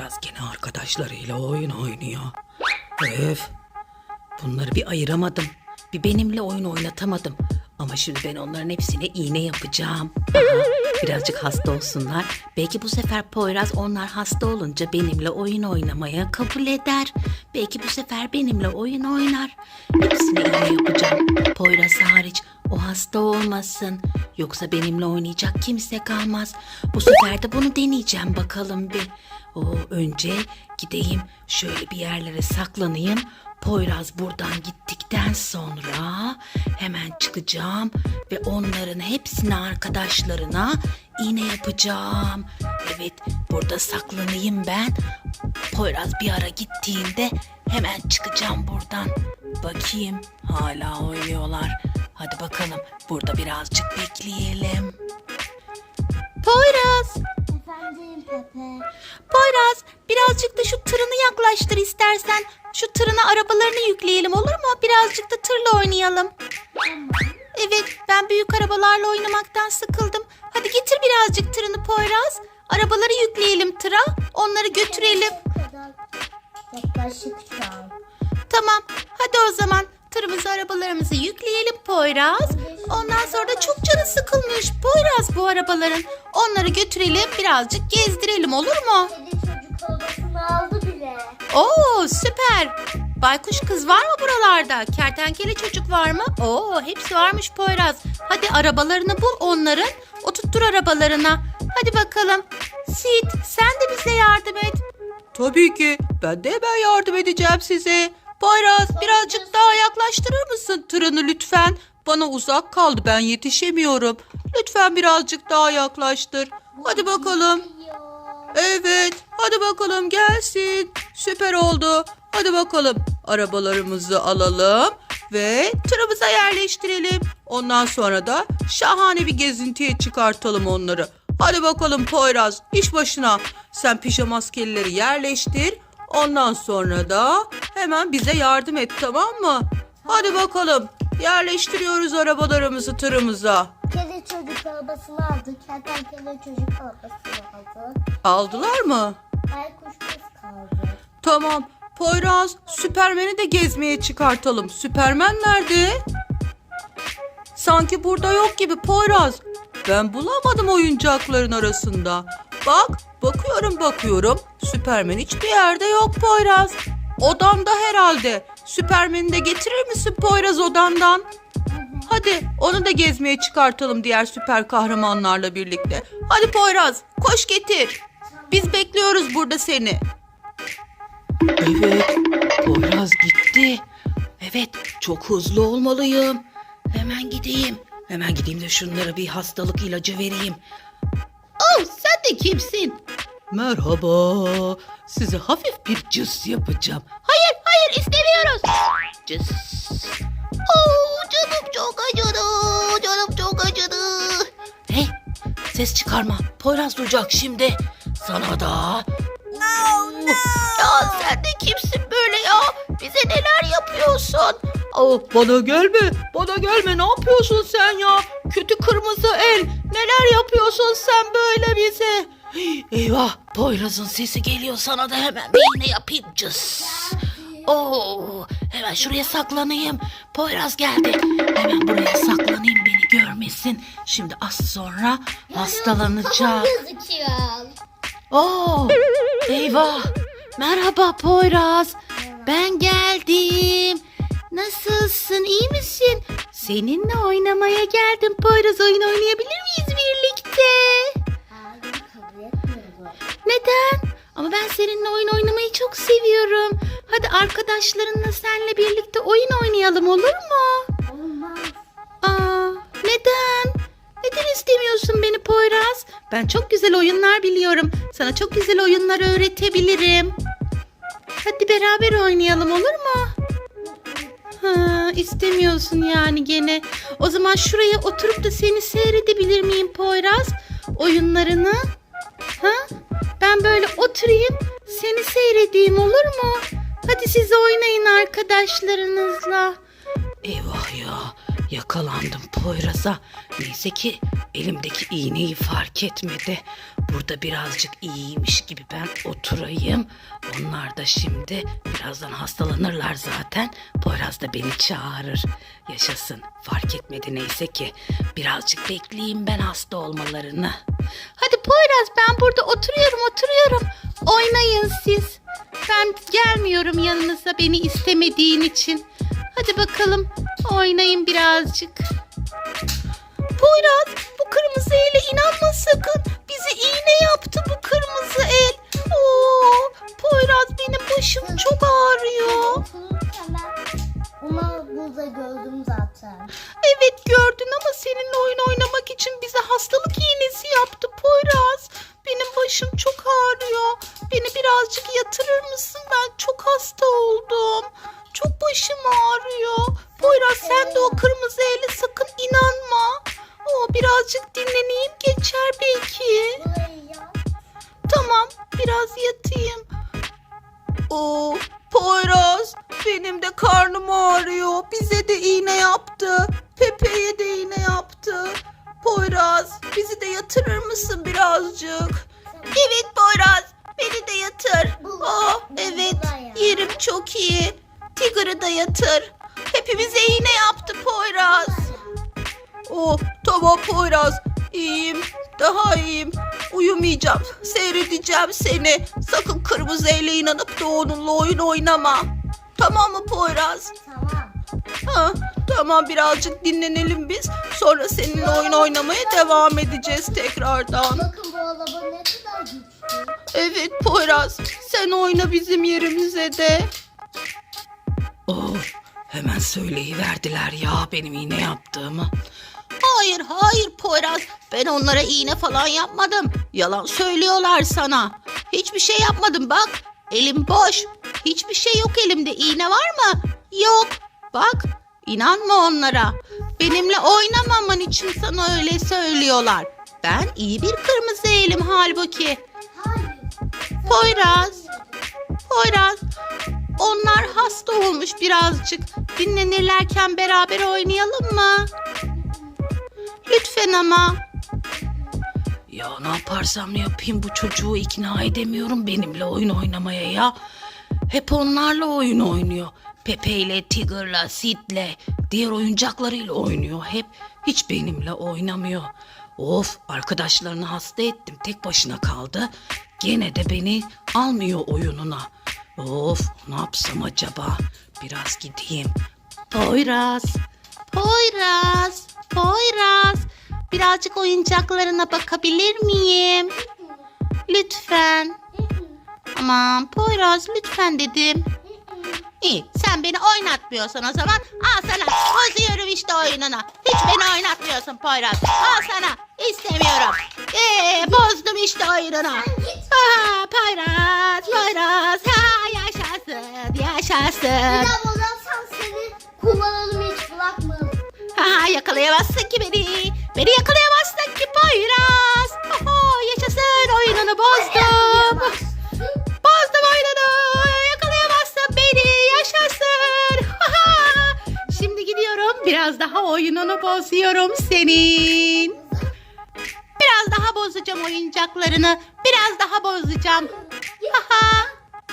Poyraz gene arkadaşlarıyla oyun oynuyor. Öf. Bunları bir ayıramadım. Bir benimle oyun oynatamadım. Ama şimdi ben onların hepsine iğne yapacağım. Aha, birazcık hasta olsunlar. Belki bu sefer Poyraz onlar hasta olunca benimle oyun oynamaya kabul eder. Belki bu sefer benimle oyun oynar. Hepsine iğne yapacağım. Poyraz hariç o hasta olmasın. Yoksa benimle oynayacak kimse kalmaz. Bu sefer de bunu deneyeceğim bakalım bir. O önce gideyim şöyle bir yerlere saklanayım. Poyraz buradan gittikten sonra hemen çıkacağım ve onların hepsini arkadaşlarına iğne yapacağım. Evet burada saklanayım ben. Poyraz bir ara gittiğinde hemen çıkacağım buradan. Bakayım hala oynuyorlar. Hadi bakalım burada birazcık bekleyelim. Poyraz, Pepe. Poyraz birazcık da şu tırını yaklaştır istersen. Şu tırına arabalarını yükleyelim olur mu? Birazcık da tırla oynayalım. Evet ben büyük arabalarla oynamaktan sıkıldım. Hadi getir birazcık tırını Poyraz. Arabaları yükleyelim tıra. Onları götürelim. Yaklaşık. Tamam hadi o zaman tırımızı arabalarımızı yükleyelim Poyraz. Ondan sonra da çok canı sıkılmış Poyraz bu arabaların. Onları götürelim birazcık gezdirelim olur mu? Kedi çocuk arabasını aldı bile. Oo süper. Baykuş kız var mı buralarda? Kertenkele çocuk var mı? Oo hepsi varmış Poyraz. Hadi arabalarını bul onların. Oturttur arabalarına. Hadi bakalım. Sid sen de bize yardım et. Tabii ki. Ben de hemen yardım edeceğim size. Poyraz birazcık daha yaklaştırır mısın tırını lütfen? Bana uzak kaldı ben yetişemiyorum. Lütfen birazcık daha yaklaştır. Hadi bakalım. Evet, hadi bakalım gelsin. Süper oldu. Hadi bakalım arabalarımızı alalım ve tırımıza yerleştirelim. Ondan sonra da şahane bir gezintiye çıkartalım onları. Hadi bakalım Poyraz iş başına. Sen pijama maskelileri yerleştir. Ondan sonra da hemen bize yardım et tamam mı? Hadi bakalım yerleştiriyoruz arabalarımızı tırımıza. Kedi çocuk arabasını aldı. Kertenkele çocuk arabasını aldı. Aldılar mı? Baykuş kız kaldı. Tamam. Poyraz, Süpermen'i de gezmeye çıkartalım. Süpermen nerede? Sanki burada yok gibi Poyraz. Ben bulamadım oyuncakların arasında. Bak, bakıyorum bakıyorum. Süpermen hiçbir yerde yok Poyraz. Odamda herhalde. Süpermen'i de getirir misin Poyraz odandan? Hadi onu da gezmeye çıkartalım diğer süper kahramanlarla birlikte. Hadi Poyraz, koş getir. Biz bekliyoruz burada seni. Evet, Poyraz gitti. Evet, çok hızlı olmalıyım. Hemen gideyim. Hemen gideyim de şunlara bir hastalık ilacı vereyim. Oh, sen de kimsin? Merhaba. Size hafif bir cız yapacağım. Hayır, hayır istemiyoruz. Cız. Oh, canım çok acıdı. Canım çok acıdı. Hey, ses çıkarma. Poyraz duyacak şimdi. Sana da ya sen de kimsin böyle ya? Bize neler yapıyorsun? Aa, bana gelme, bana gelme. Ne yapıyorsun sen ya? Kötü kırmızı el. Neler yapıyorsun sen böyle bize? Eyvah, Poyraz'ın sesi geliyor sana da hemen bir iğne yapayım. Cız. Oo, hemen şuraya saklanayım. Poyraz geldi. Hemen buraya saklanayım beni görmesin. Şimdi az sonra hastalanacak. Gözüküyor. Oo, eyvah. Merhaba Poyraz. Ben geldim. Nasılsın? iyi misin? Seninle oynamaya geldim Poyraz. Oyun oynayabilir miyiz birlikte? Hayır kabul etmiyorum. Neden? Ama ben seninle oyun oynamayı çok seviyorum. Hadi arkadaşlarınla senle birlikte oyun oynayalım olur mu? Olmaz. Aa, neden? Neden istemiyorsun beni Poyraz? Ben çok güzel oyunlar biliyorum. Sana çok güzel oyunlar öğretebilirim. Hadi beraber oynayalım olur mu? Ha, istemiyorsun yani gene. O zaman şuraya oturup da seni seyredebilir miyim Poyraz? Oyunlarını. Ha? Ben böyle oturayım, seni seyredeyim olur mu? Hadi siz oynayın arkadaşlarınızla. Eyvah ya yakalandım Poyraz'a. Neyse ki elimdeki iğneyi fark etmedi. burada birazcık iyiymiş gibi ben oturayım. Onlar da şimdi birazdan hastalanırlar zaten. Poyraz da beni çağırır. Yaşasın. Fark etmedi neyse ki. Birazcık bekleyeyim ben hasta olmalarını. Hadi Poyraz ben burada oturuyorum oturuyorum. Oynayın siz. Ben gelmiyorum yanınıza beni istemediğin için. Hadi bakalım oynayın birazcık. Poyraz bu kırmızı ele inanma sakın. Bize iğne yaptı bu kırmızı el. Oo, Poyraz benim başım çok ağrıyor. Burada gördüm zaten. Evet gördün ama seninle oyun oynamak için bize hastalık iğnesi yaptı Poyraz. Benim başım çok ağrıyor. Birazcık yatırır mısın? Ben çok hasta oldum. Çok başım ağrıyor. Poyraz sen de o kırmızı ele sakın inanma. O birazcık dinleneyim geçer belki. Tamam biraz yatayım. Oo, Poyraz benim de karnım ağrıyor. Bize de iğne yaptı. Pepe'ye de iğne yaptı. Poyraz bizi de yatırır mısın birazcık? Evet Poyraz beni de yatır. Oh evet yerim çok iyi. Tigger'ı da yatır. Hepimize iğne yaptı Poyraz. Oh tamam Poyraz iyiyim daha iyiyim uyumayacağım seyredeceğim seni sakın kırmızı ele inanıp da onunla oyun oynama tamam mı Poyraz Tamam. ha, tamam birazcık dinlenelim biz sonra seninle oyun oynamaya devam edeceğiz tekrardan Bakın bu araba ne kadar güçlü. Evet Poyraz sen oyna bizim yerimize de Oh, hemen söyleyiverdiler ya benim iğne yaptığımı. Hayır hayır Poyraz ben onlara iğne falan yapmadım. Yalan söylüyorlar sana. Hiçbir şey yapmadım bak. Elim boş. Hiçbir şey yok elimde. İğne var mı? Yok. Bak inanma onlara. Benimle oynamaman için sana öyle söylüyorlar. Ben iyi bir kırmızı elim halbuki. Poyraz. Poyraz. Onlar hasta olmuş birazcık. Dinlenirlerken beraber oynayalım mı? Lütfen ama. Ya ne yaparsam yapayım bu çocuğu ikna edemiyorum benimle oyun oynamaya ya. Hep onlarla oyun oynuyor. Pepe ile Tigger'la, Sid'le, diğer oyuncaklarıyla oynuyor. Hep hiç benimle oynamıyor. Of arkadaşlarını hasta ettim. Tek başına kaldı. Gene de beni almıyor oyununa. Of ne yapsam acaba? Biraz gideyim. Poyraz. Poyraz. Poyraz. Birazcık oyuncaklarına bakabilir miyim? Lütfen. Aman Poyraz lütfen dedim. İyi sen beni oynatmıyorsun o zaman. Al sana bozuyorum işte oyununu. Hiç beni oynatmıyorsun Poyraz. Al sana istemiyorum. Ee, bozdum işte oyununu. Ha, Poyraz, Poyraz. Ha, yaşasın, yaşasın. Daha bozarsan seni kullanalım hiç. Ha, yakalayamazsın ki beni. Beni yakalayamazsın ki Poyraz. Oho, yaşasın oyununu. Bozdum oyununu bozuyorum senin. Biraz daha bozacağım oyuncaklarını. Biraz daha bozacağım. Haha.